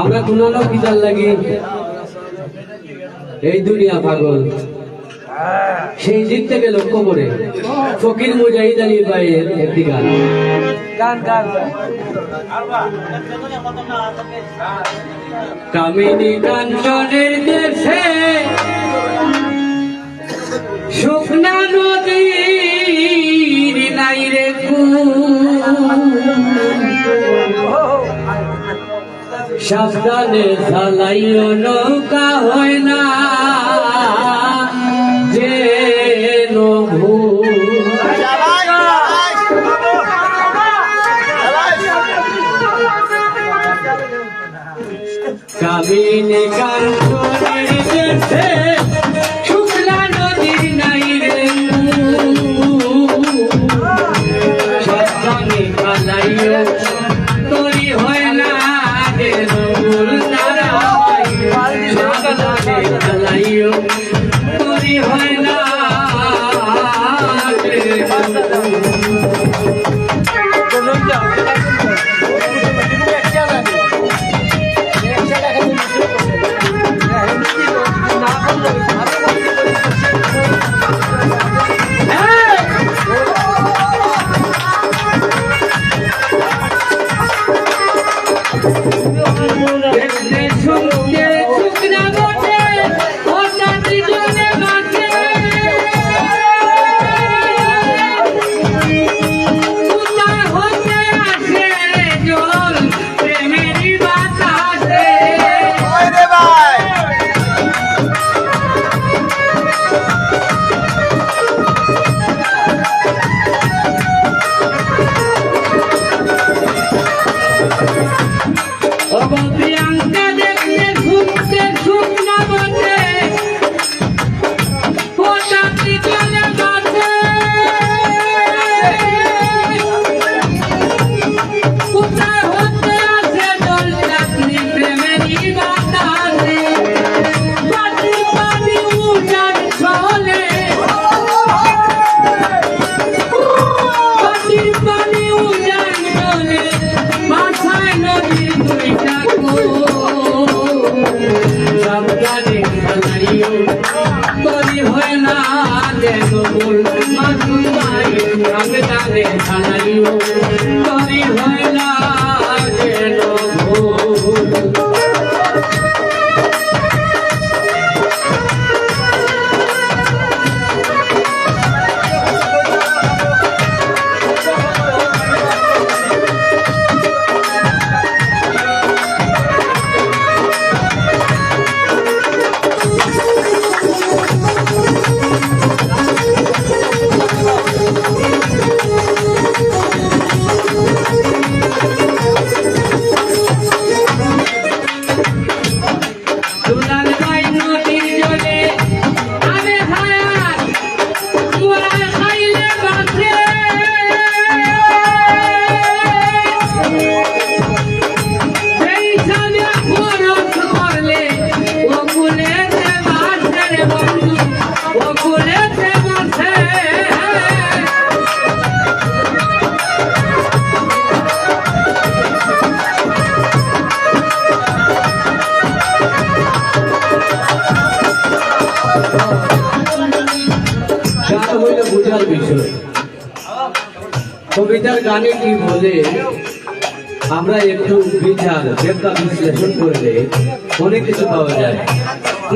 আমরা কুনালো কিতার লাগি? এই দুনিয়া পাগল। সেই দিক থেকে লক্ষ্য করে ফকির মুজাহিদ আলী ভাইয়ের একটি গান। কামিনী কাঞ্চনের দেশে শুকনা নদীর সাবধানে চালাইও নৌকা হয় না। যে নভূ কামিনী কাঞ্চনের চালাইও তরি হয় না দেবুল মাতুল মাই সাবধানে চালাইও তরি হয় না দেবুল দুলাল বিষয়। কবিতার গানে কি বলে? আমরা একটু বিচার ব্যাখ্যা বিশ্লেষণ করলে অনেক কিছু পাওয়া যায়।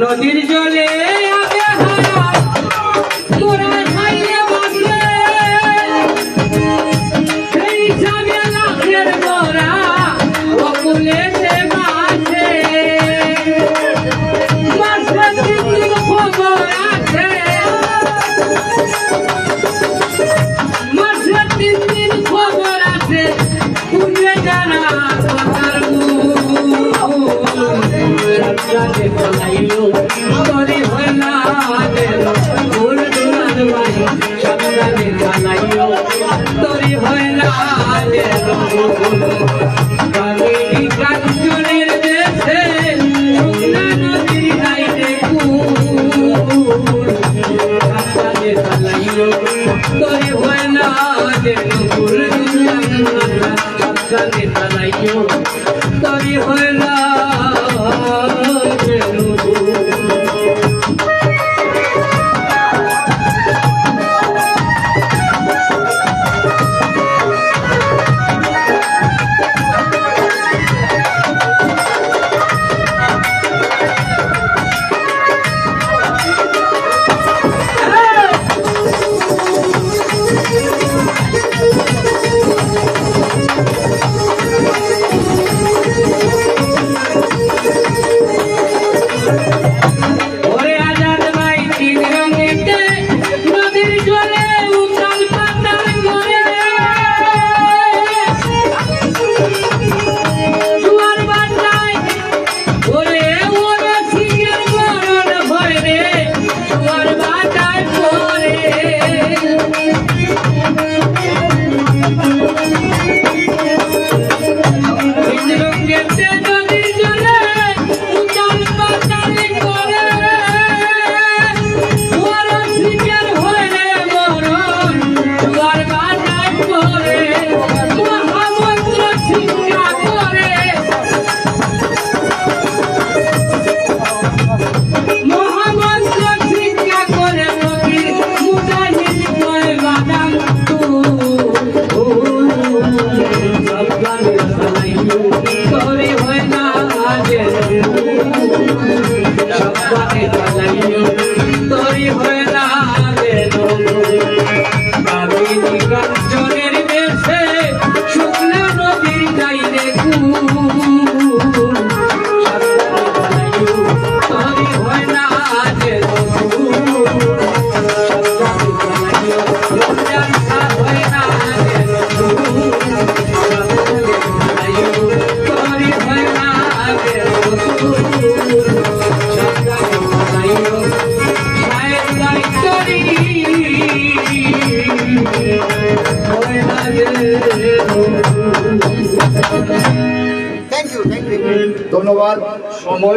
নদীর জলে মূল। রাস্তাতে পালাইলো, তরি হয় না কারণ Somos